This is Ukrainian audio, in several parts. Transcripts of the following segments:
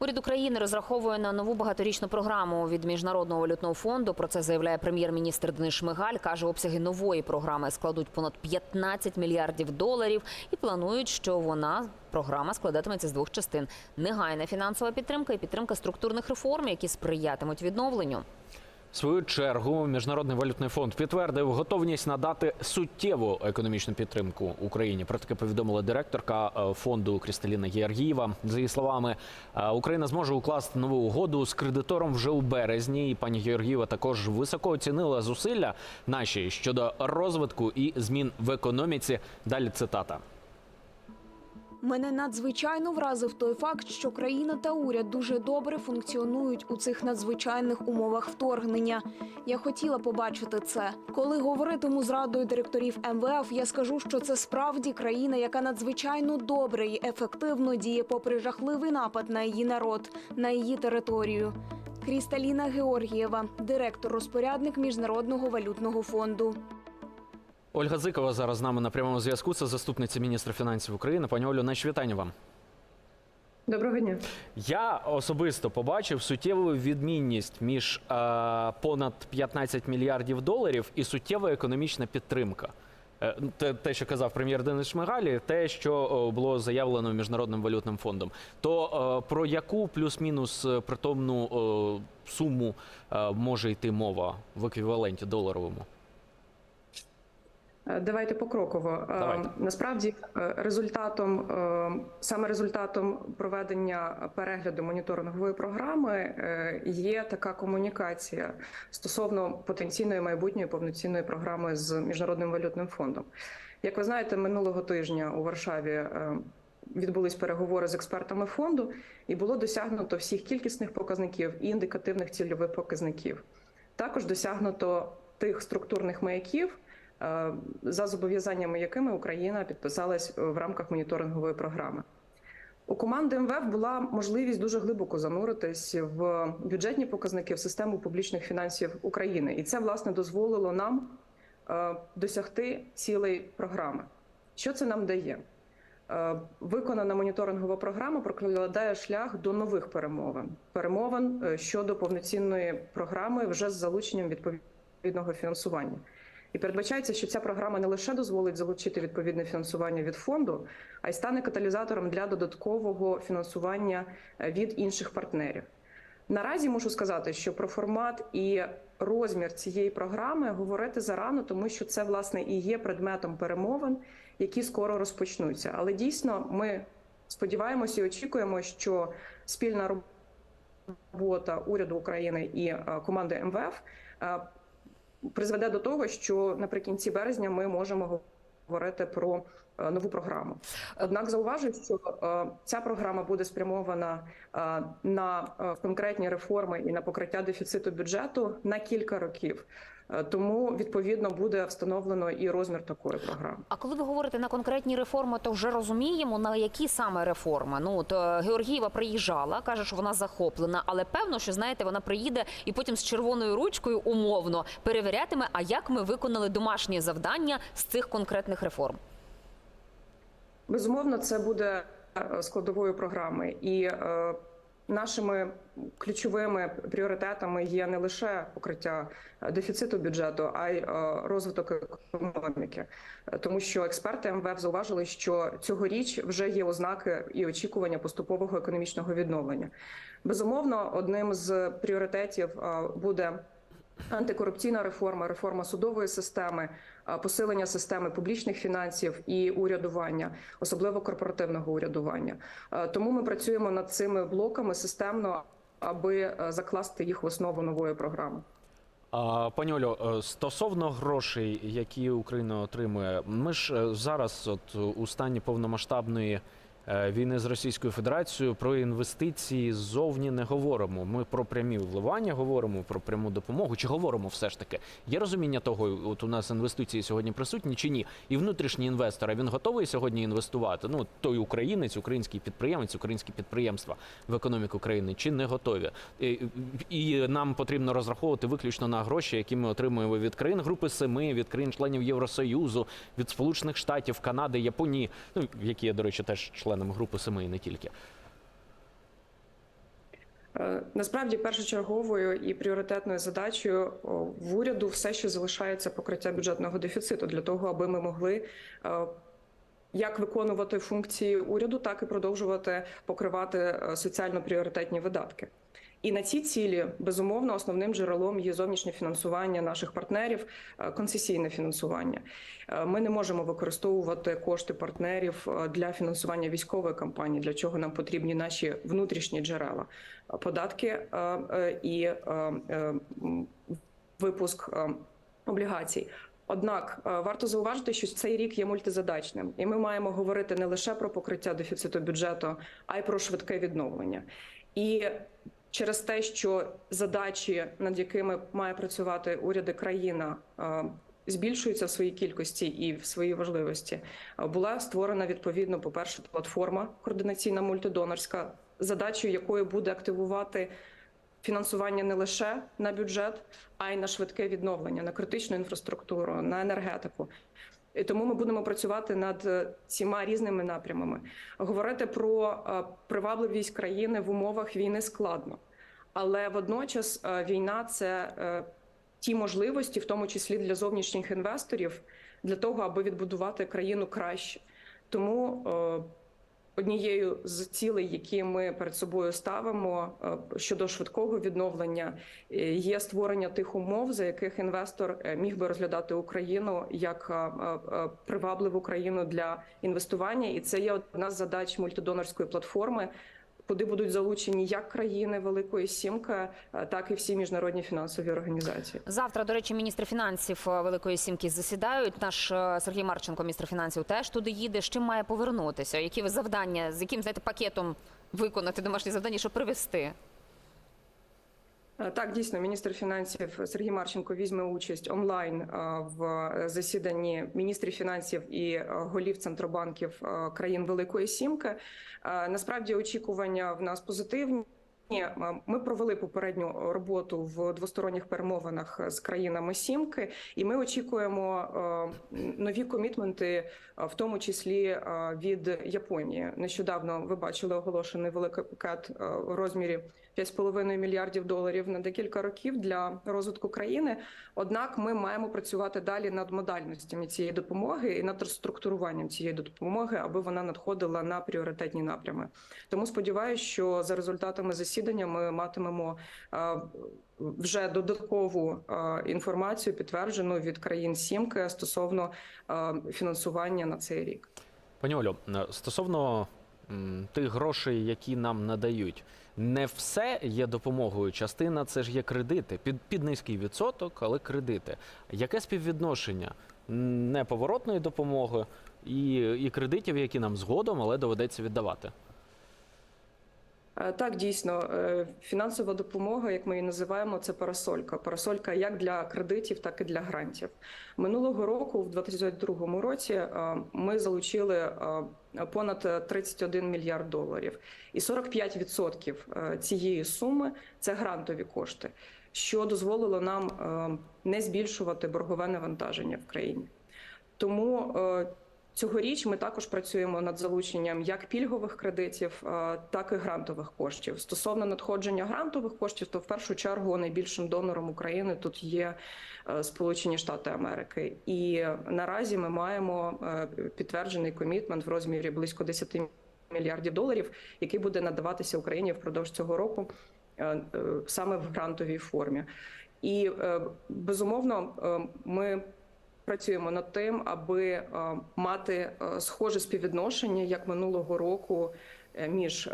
Уряд України розраховує на нову багаторічну програму від міжнародного валютного фонду. Про це заявляє прем'єр-міністр Денис Шмигаль. каже, обсяги нової програми складуть понад 15 мільярдів доларів і планують, що вона програма складатиметься з двох частин: негайна фінансова підтримка і підтримка структурних реформ, які сприятимуть відновленню. В свою чергу міжнародний валютний фонд підтвердив готовність надати суттєву економічну підтримку Україні. Про таке повідомила директорка е, фонду Крісталіна Георгієва. За її словами, е, Україна зможе укласти нову угоду з кредитором вже у березні. І пані Георгієва також високо оцінила зусилля наші щодо розвитку і змін в економіці. Далі цитата. Мене надзвичайно вразив той факт, що країна та уряд дуже добре функціонують у цих надзвичайних умовах вторгнення. Я хотіла побачити це. Коли говоритиму з радою директорів МВФ, я скажу, що це справді країна, яка надзвичайно добре і ефективно діє попри жахливий напад на її народ, на її територію. Крісталіна Георгієва, директор-розпорядник Міжнародного валютного фонду. Ольга Зикова зараз з нами на прямому зв'язку. Це заступниця міністра фінансів України. Пані Олю, наші вітання вам. Доброго дня. Я особисто побачив суттєву відмінність між е, понад 15 мільярдів доларів і суттєва економічна підтримка. Е, Те, те, що казав прем'єр Денис Шмигаль, і те, що е, було заявлено міжнародним валютним фондом. То е, про яку плюс-мінус притомну суму може йти мова в еквіваленті доларовому? Е, Давайте покроково. Е, Давайте. Насправді, е, результатом саме результатом проведення перегляду моніторингової програми є така комунікація стосовно потенційної майбутньої повноцінної програми з міжнародним валютним фондом. Як ви знаєте, минулого тижня у Варшаві відбулись переговори з експертами фонду, і було досягнуто всіх кількісних показників і індикативних цільових показників. Також досягнуто тих структурних маяків. Е, За зобов'язаннями якими Україна підписалась в рамках моніторингової програми. У команди МВФ була можливість дуже глибоко зануритись в бюджетні показники в систему публічних фінансів України, і це власне дозволило нам е, досягти цілей програми. Що це нам дає? Е, Виконана моніторингова програма прокладає шлях до нових перемовин. Перемовин е, щодо повноцінної програми вже з залученням відповідного фінансування. І передбачається, що ця програма не лише дозволить залучити відповідне фінансування від фонду, а й стане каталізатором для додаткового фінансування е, від інших партнерів. Наразі мушу сказати, що про формат і розмір цієї програми говорити зарано, тому що це власне і є предметом перемовин, які скоро розпочнуться. Але дійсно ми сподіваємося і очікуємо, що спільна робота уряду України і е, команди МВФ е, призведе до того, що наприкінці березня ми можемо говорити про е, нову програму. Однак зауважу, що е, ця програма буде спрямована е, на конкретні реформи і на покриття дефіциту бюджету на кілька років. Е, Тому відповідно буде встановлено і розмір такої програми. А коли ви говорите на конкретні реформи, то вже розуміємо на які саме реформи. Ну от е, Георгієва приїжджала, каже, що вона захоплена, але певно, що знаєте, вона приїде і потім з червоною ручкою умовно перевірятиме, а як ми виконали домашнє завдання з цих конкретних реформ. Безумовно, це буде е, складовою програми, і нашими ключовими пріоритетами є не лише покриття е, дефіциту бюджету, а й е, розвиток економіки, тому що експерти МВФ зауважили, що цьогоріч вже є ознаки і очікування поступового економічного відновлення. Безумовно, одним з пріоритетів е, буде. Антикорупційна реформа, реформа судової системи, посилення системи публічних фінансів і урядування, особливо корпоративного урядування. Тому ми працюємо над цими блоками системно, аби е, закласти їх в основу нової програми. Пані Олю, е, стосовно грошей, які Україна отримує, ми ж е, зараз, от у стані повномасштабної війни з Російською Федерацією, про інвестиції ззовні не говоримо. Ми про прямі вливання говоримо, про пряму допомогу. Чи говоримо все ж таки? Є розуміння того, от у нас інвестиції сьогодні присутні чи ні? І внутрішній інвестор, а він готовий сьогодні інвестувати? Ну той українець, український підприємець, українські підприємства в економіку країни чи не готові? І, і нам потрібно розраховувати виключно на гроші, які ми отримуємо від країн Групи Семи, від країн-членів Євросоюзу, від Сполучених Штатів, Канади, Японії, ну які є, до речі, теж членами Групи Семи і не тільки. Е, Насправді першочерговою і пріоритетною задачею в уряду все ще залишається покриття бюджетного дефіциту для того, аби ми могли е, як виконувати функції уряду, так і продовжувати покривати е, соціально пріоритетні видатки. І на ці цілі безумовно основним джерелом є зовнішнє фінансування наших партнерів, е, концесійне фінансування. Е, Ми не можемо використовувати кошти партнерів е, для фінансування військової кампанії, для чого нам потрібні наші внутрішні джерела, податки і випуск облігацій. Однак варто зауважити, що цей рік є мультизадачним, і ми маємо говорити не лише про покриття дефіциту бюджету, а й про швидке відновлення. І через те, що задачі, над якими має працювати уряди країна, е, збільшуються в своїй кількості і в своїй важливості, е, була створена відповідно, по перше, платформа координаційна мультидонорська, задачею якої буде активувати фінансування не лише на бюджет, а й на швидке відновлення, на критичну інфраструктуру, на енергетику. І тому ми будемо працювати над е, цими різними напрямами. Говорити про е, привабливість країни в умовах війни складно, але водночас е, війна це е, ті можливості, в тому числі для зовнішніх інвесторів, для того, аби відбудувати країну краще. Тому е, однією з цілей, які ми перед собою ставимо щодо швидкого відновлення, є створення тих умов, за яких інвестор міг би розглядати Україну як привабливу країну для інвестування, і це є одна з задач мультидонорської платформи. Куди будуть залучені як країни Великої Сімки, е, так і всі міжнародні фінансові організації. Завтра, до речі, міністри фінансів е, Великої Сімки засідають. Наш е, Сергій Марченко, міністр фінансів, теж туди їде. З чим має повернутися? Які ви завдання, з яким знаєте, пакетом виконати домашні завдання, щоб привести? Е, Так, дійсно, міністр фінансів Сергій Марченко візьме участь онлайн е, в засіданні міністрів фінансів і е, голів центробанків е, країн Великої Сімки. Е, Насправді очікування в нас позитивні. Е, Ми провели попередню роботу в двосторонніх перемовинах з країнами Сімки, і ми очікуємо е, нові комітменти, е, в тому числі е, від Японії. Нещодавно ви бачили оголошений великий пакет е, у розмірі 5,5 мільярдів доларів на декілька років для розвитку країни. Однак ми маємо працювати далі над модальностями цієї допомоги і над розструктуруванням цієї допомоги, аби вона надходила на пріоритетні напрями. Тому сподіваюся, що за результатами засідання ми матимемо е, вже додаткову е, інформацію, підтверджену від країн Сімки стосовно е, фінансування на цей рік. Пані Олю, стосовно тих грошей, які нам надають, не все є допомогою. Частина це ж є кредити під, під низький відсоток, але кредити. Яке співвідношення неповоротної допомоги і, і кредитів, які нам згодом, але доведеться віддавати? Е, Так, дійсно, е, фінансова допомога, як ми її називаємо, це парасолька. Парасолька як для кредитів, так і для грантів. Минулого року, в 2022 році, е, ми залучили понад 31 мільярд доларів, і 45% е, цієї суми це грантові кошти, що дозволило нам не збільшувати боргове навантаження в країні. Тому Цьогоріч ми також працюємо над залученням як пільгових кредитів, е, так і грантових коштів. Стосовно надходження грантових коштів, то в першу чергу найбільшим донором України тут є е, Сполучені Штати Америки. І наразі ми маємо е, підтверджений комітмент в розмірі близько 10 мільярдів доларів, який буде надаватися Україні впродовж цього року саме в грантовій формі. І безумовно, ми працюємо над тим, аби е, мати е, схоже співвідношення як минулого року е, між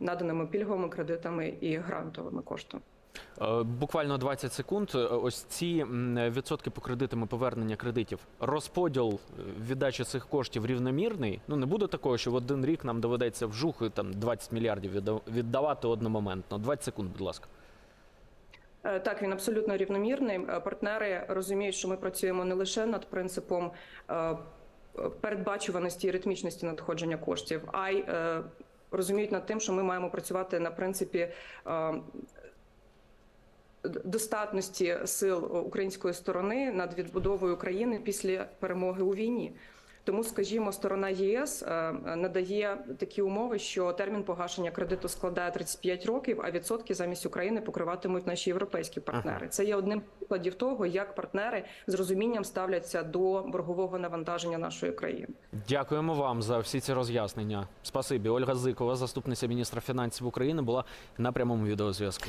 наданими пільговими кредитами і грантовими коштами. Буквально 20 секунд. Ось ці відсотки по кредитам і повернення кредитів. Розподіл віддачі цих коштів рівномірний. Ну не буде такого, що в один рік нам доведеться вжух і там 20 мільярдів відда- віддавати одномоментно. 20 секунд, будь ласка. Е, Так, він абсолютно рівномірний. Е, Партнери розуміють, що ми працюємо не лише над принципом е, передбачуваності і ритмічності надходження коштів, а й розуміють над тим, що ми маємо працювати на принципі. Достатності сил української сторони над відбудовою країни після перемоги у війні, Тому, скажімо, сторона ЄС е, надає такі умови, що термін погашення кредиту складає 35 років, а відсотки замість України покриватимуть наші європейські партнери. Це є одним з прикладів того, як партнери з розумінням ставляться до боргового навантаження нашої країни. Дякуємо вам за всі ці роз'яснення. Спасибі. Ольга Зикова, заступниця міністра фінансів України, була на прямому відеозв'язку.